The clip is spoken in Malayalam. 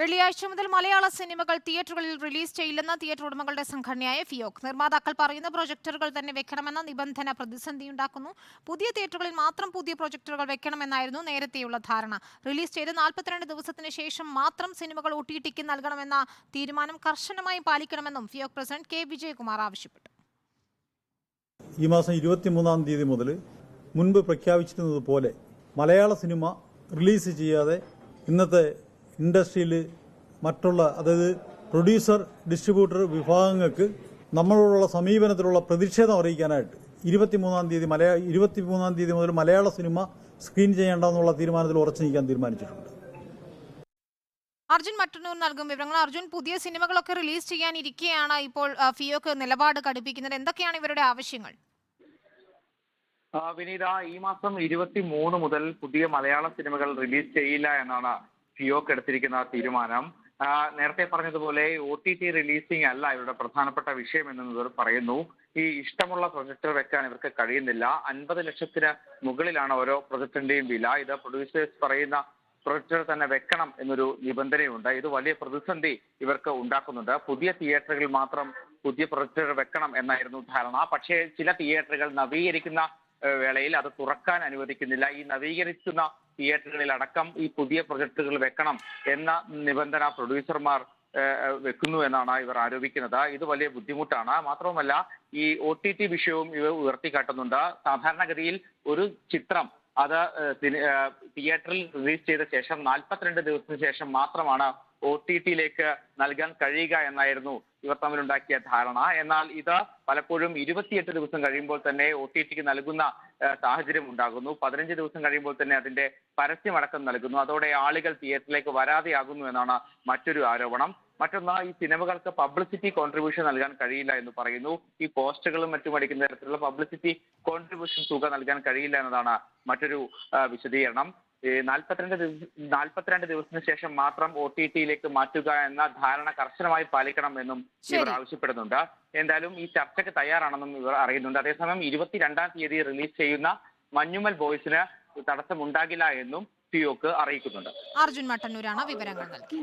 വെള്ളിയാഴ്ച മുതൽ മലയാള സിനിമകൾ തിയേറ്ററുകളിൽ റിലീസ് ചെയ്യില്ലെന്ന തിയേറ്റർ ഉടമകളുടെ സംഘടനയായ ഫിയോക്. നിർമ്മാതാക്കൾ പറയുന്ന പ്രൊജക്ടറുകൾ തന്നെ വെക്കണമെന്ന നിബന്ധന പ്രതിസന്ധിയുണ്ടാക്കുന്നു പുതിയ തിയേറ്ററുകളിൽ മാത്രം പുതിയ പ്രൊജക്ടറുകൾ വെക്കണമെന്നായിരുന്നു നേരത്തെയുള്ള ധാരണ. റിലീസ് ചെയ്ത് നാൽപ്പത്തിരണ്ട് ദിവസത്തിന് ശേഷം മാത്രം സിനിമകൾ ഒ ടി ടിക്ക് നൽകണമെന്ന തീരുമാനം കർശനമായി പാലിക്കണമെന്നും ഫിയോക് പ്രസിഡന്റ് കെ. വിജയകുമാർ ആവശ്യപ്പെട്ടു. ഈ മാസം ഇരുപത്തിമൂന്നാം തീയതി മുതൽ മുൻപ് പ്രഖ്യാപിച്ചിരുന്നത് പോലെ മലയാള സിനിമ റിലീസ് ചെയ്യാതെ ഇന്നത്തെ ഇൻഡസ്ട്രിയിൽ മറ്റുള്ള അതായത് പ്രൊഡ്യൂസർ ഡിസ്ട്രിബ്യൂട്ടർ വിഭാഗങ്ങൾക്ക് നമ്മളോടുള്ള സമീപനത്തിലുള്ള പ്രതിഷേധം അറിയിക്കാനായിട്ട് ഇരുപത്തിമൂന്നാം തീയതി മലയാള ഇരുപത്തിമൂന്നാം തീയതി മുതൽ മലയാള സിനിമ സ്ക്രീൻ ചെയ്യേണ്ടെന്നുള്ള തീരുമാനത്തിൽ ഉറച്ചു നീക്കാൻ തീരുമാനിച്ചിട്ടുണ്ട്. അർജുൻ മട്ടന്നൂർ നൽകും വിവരങ്ങൾ. അർജുൻ പുതിയ സിനിമകളൊക്കെ റിലീസ് ചെയ്യാനിരിക്കെയാണ് ഇപ്പോൾ ഫിയോക്ക് നിലപാട് കടുപ്പിക്കുന്നത് എന്തൊക്കെയാണ് ഇവരുടെ ആവശ്യങ്ങൾ? ആ, വിനീത ഈ മാസം ഇരുപത്തി മൂന്ന് മുതൽ പുതിയ മലയാള സിനിമകൾ റിലീസ് ചെയ്യില്ല എന്നാണ് ഫിയോക്ക് എടുത്തിരിക്കുന്ന തീരുമാനം നേരത്തെ പറഞ്ഞതുപോലെ ഒ ടി ടി റിലീസിംഗ് അല്ല ഇവരുടെ പ്രധാനപ്പെട്ട വിഷയം എന്ന് പറയുന്നു. ഈ ഇഷ്ടമുള്ള പ്രൊജക്ടർ വെക്കാൻ ഇവർക്ക് കഴിയുന്നില്ല. അൻപത് ലക്ഷത്തിന് മുകളിലാണ് ഓരോ പ്രൊജക്ടിന്റെയും വില. ഇത് പ്രൊഡ്യൂസേഴ്സ് പറയുന്ന പ്രൊജക്ടർ തന്നെ വെക്കണം എന്നൊരു നിബന്ധനയുണ്ട്. ഇത് വലിയ പ്രതിസന്ധി ഇവർക്ക് ഉണ്ടാക്കുന്നുണ്ട്. പുതിയ തിയേറ്ററുകൾ മാത്രം പുതിയ പ്രൊജക്ടർ വെക്കണം എന്നായിരുന്നു ധാരണ. പക്ഷേ ചില തിയേറ്ററുകൾ നവീകരിക്കുന്ന വേളയിൽ അത് തുറക്കാൻ അനുവദിക്കുന്നില്ല. ഈ നവീകരിക്കുന്ന തിയേറ്ററുകളിൽ അടക്കം ഈ പുതിയ പ്രൊജക്ടുകൾ വെക്കണം എന്ന നിബന്ധന പ്രൊഡ്യൂസർമാർ വെക്കുന്നു എന്നാണ് ഇവർ ആരോപിക്കുന്നത്. ഇത് വലിയ ബുദ്ധിമുട്ടാണ്. മാത്രവുമല്ല ഈ ഒ ടി ടി വിഷയവും ഇവർ ഉയർത്തിക്കാട്ടുന്നുണ്ട്. സാധാരണഗതിയിൽ ഒരു ചിത്രം അത് തിയേറ്ററിൽ റിലീസ് ചെയ്ത ശേഷം നാൽപ്പത്തിരണ്ട് ദിവസത്തിന് ശേഷം മാത്രമാണ് ഒ ടി ടിയിലേക്ക് നൽകാൻ കഴിയുക എന്നായിരുന്നു ഇവർ തമ്മിലുണ്ടാക്കിയ ധാരണ. എന്നാൽ ഇത് പലപ്പോഴും ഇരുപത്തിയെട്ട് ദിവസം കഴിയുമ്പോൾ തന്നെ ഒ ടി ടിക്ക് നൽകുന്ന സാഹചര്യം ഉണ്ടാകുന്നു. പതിനഞ്ച് ദിവസം കഴിയുമ്പോൾ തന്നെ അതിന്റെ പരസ്യമടക്കം നൽകുന്നു. അതോടെ ആളുകൾ തിയേറ്ററിലേക്ക് വരാതെയാകുന്നു എന്നാണ് മറ്റൊരു ആരോപണം. മറ്റൊന്ന് ഈ സിനിമകൾക്ക് പബ്ലിസിറ്റി കോൺട്രിബ്യൂഷൻ നൽകാൻ കഴിയില്ല എന്ന് പറയുന്നു. ഈ പോസ്റ്ററുകളും മറ്റും അടിക്കുന്ന തരത്തിലുള്ള പബ്ലിസിറ്റി കോൺട്രിബ്യൂഷൻ തുക നൽകാൻ കഴിയില്ല എന്നതാണ് മറ്റൊരു വിശദീകരണം. നാൽപ്പത്തിരണ്ട് ദിവസം നാൽപ്പത്തിരണ്ട് ദിവസത്തിന് ശേഷം മാത്രം ഒ ടി ടിയിലേക്ക് മാറ്റുക എന്ന ധാരണ കർശനമായി പാലിക്കണം എന്നും ഇവർ ആവശ്യപ്പെടുന്നുണ്ട്. എന്തായാലും ഈ ചർച്ചയ്ക്ക് തയ്യാറാണെന്നും ഇവർ അറിയുന്നുണ്ട്. അതേസമയം ഇരുപത്തിരണ്ടാം തീയതി റിലീസ് ചെയ്യുന്ന മഞ്ഞുമൽ ബോയ്സിന് തടസ്സമുണ്ടാകില്ല എന്നും ടിയോക്ക് അറിയിക്കുന്നുണ്ട്. അർജുൻ മട്ടന്നൂരാണ് വിവരങ്ങൾ നൽകി